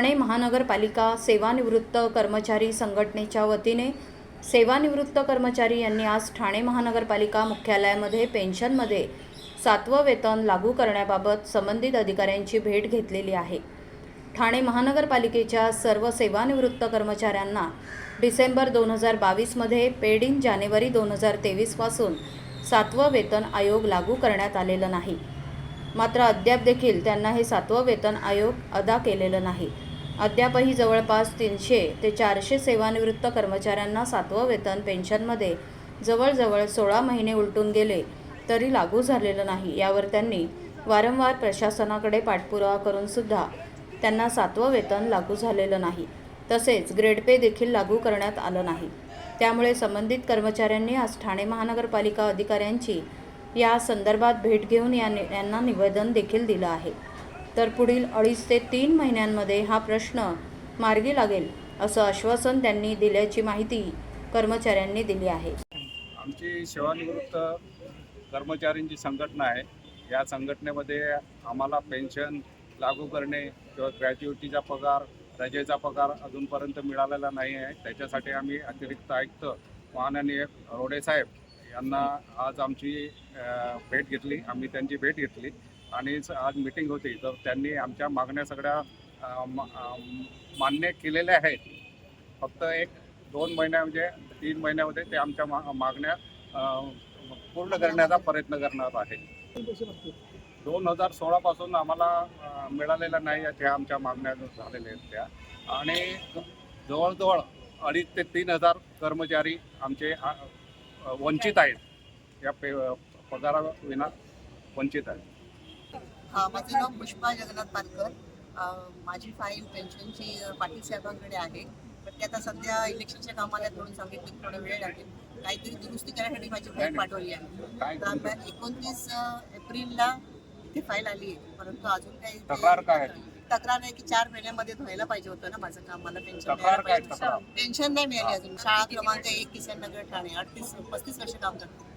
ठाणे महानगरपालिका सेवानिवृत्त कर्मचारी संघटनेच्या वतीने सेवानिवृत्त कर्मचारी यांनी आज ठाणे महानगरपालिका मुख्यालयामध्ये पेन्शनमध्ये सातवं वेतन लागू करण्याबाबत संबंधित अधिकाऱ्यांची भेट घेतलेली आहे. ठाणे महानगरपालिकेच्या सर्व सेवानिवृत्त कर्मचाऱ्यांना डिसेंबर दोन हजार बावीसमध्ये पेड इन जानेवारी दोन हजार तेवीसपासून सातवं वेतन आयोग लागू करण्यात आलेलं नाही. मात्र अद्याप देखील त्यांना हे सातवं वेतन आयोग अदा केलेलं नाही. अद्यापही जवळपास तीनशे ते चारशे सेवानिवृत्त कर्मचाऱ्यांना सातवं वेतन पेन्शनमध्ये जवळजवळ सोळा महिने उलटून गेले तरी लागू झालेलं नाही. यावर त्यांनी वारंवार प्रशासनाकडे पाठपुरावा करूनसुद्धा त्यांना सातवं वेतन लागू झालेलं नाही. तसेच ग्रेड पे देखील लागू करण्यात आलं नाही. त्यामुळे संबंधित कर्मचाऱ्यांनी आज ठाणे महानगरपालिका अधिकाऱ्यांची या संदर्भात भेट घेऊन या यांना निवेदन देखील दिलं आहे. तर पुढील अडीच ते तीन महिन्यांमध्ये हा प्रश्न मार्गी लागेल असं आश्वासन त्यांनी दिल्याची माहिती कर्मचाऱ्यांनी दिली आहे. आमची सेवानिवृत्त कर्मचाऱ्यांची संघटना आहे. या संघटनेमध्ये आम्हाला पेन्शन लागू करणे किंवा ग्रॅज्युएटीचा पगार रजेचा पगार अजूनपर्यंत मिळालेला नाही आहे. त्याच्यासाठी आम्ही अतिरिक्त आयुक्त माननीय रोडे साहेब यांना आज आमची भेट घेतली. आम्ही त्यांची भेट घेतली. आणि आज मिटिंग होती तर त्यांनी आमच्या मागण्या सगळ्या मा- मान्य केलेल्या आहेत. फक्त एक दोन महिन्या म्हणजे तीन महिन्यामध्ये ते आमच्या मा मागण्या पूर्ण करण्याचा प्रयत्न करणार आहे. दोन हजार सोळापासून आम्हाला अ, मिळालेल्या नाही आहेत ह्या आमच्या मागण्या झालेल्या आहेत त्या. आणि जवळजवळ अडीच ते तीन हजार कर्मचारी आमचे वंचित आहेत. या पे पगाराविना वंचित आहेत. हा माझं नाव पुष्पा जगन्नाथ पालकर माझी फाईल पेन्शनची पाटील साहेबांकडे आहे. पण ते आता सध्या इलेक्शनच्या कामाला म्हणून सांगितलं थोडा वेळ लागेल. काहीतरी दुरुस्ती करण्यासाठी माझी फाईल पाठवली आहे. तर आम्ही एकोणतीस एप्रिलला इथे फाईल आली आहे. परंतु अजून काही तक्रार आहे? की चार महिन्यामध्ये व्हायला पाहिजे होतं ना माझं काम. मला पेन्शन? पेन्शन नाही मिळाली अजून. शाळा क्रमांक एक किसन नगर ठाणे. अडतीस पस्तीस वर्ष काम करते.